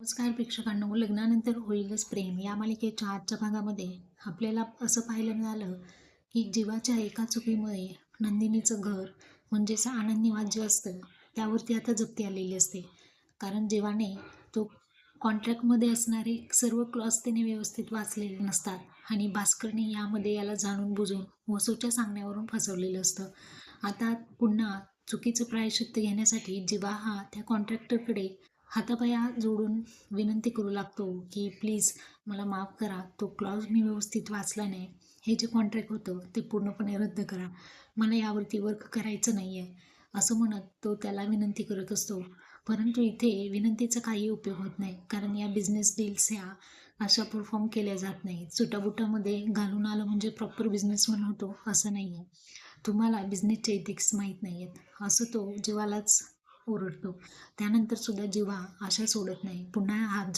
नमस्कार प्रेक्षकांनो लग्नानंतर होईलच प्रेम. या मालिकेच्या आजच्या भागामध्ये आपल्याला असं पाहायला मिळालं की जीवाच्या एका चुकीमुळे नंदिनीचं घर म्हणजेच आनंद निवास जे असतं त्यावरती आता जप्ती आलेली असते. कारण जीवाने तो कॉन्ट्रॅक्टमध्ये असणारे सर्व क्लॉज त्याने व्यवस्थित वाचलेले नसतात आणि भास्करने यामध्ये याला जाणून बुजून वसूच्या सांगण्यावरून फसवलेलं असतं. आता पुन्हा चुकीचं प्रायश्चित्त घेण्यासाठी जीवा हा त्या कॉन्ट्रॅक्टरकडे हातापाया जोडून विनंती करू लागतो की प्लीज मला माफ करा. तो क्लॉज मी व्यवस्थित वाचला नाही. हे जे कॉन्ट्रॅक्ट होतं ते पूर्णपणे रद्द करा. मला यावरती वर्क करायचं नाही आहे असं म्हणत तो त्याला विनंती करत असतो. परंतु इथे विनंतीचा काही उपयोग होत नाही. कारण या बिझनेस डील्स ह्या अशा परफॉर्म केल्या जात नाही सुटाबुटामध्ये घालून आलं म्हणजे प्रॉपर बिझनेसमॅन होतो असं नाही आहे तुम्हाला बिझनेसचे इथिक्स माहीत नाही आहेत असं तो जीवालाच ओरडतो. त्यानंतर सुद्धा जीवा आशा सोडत नाही पुन्हा हात जो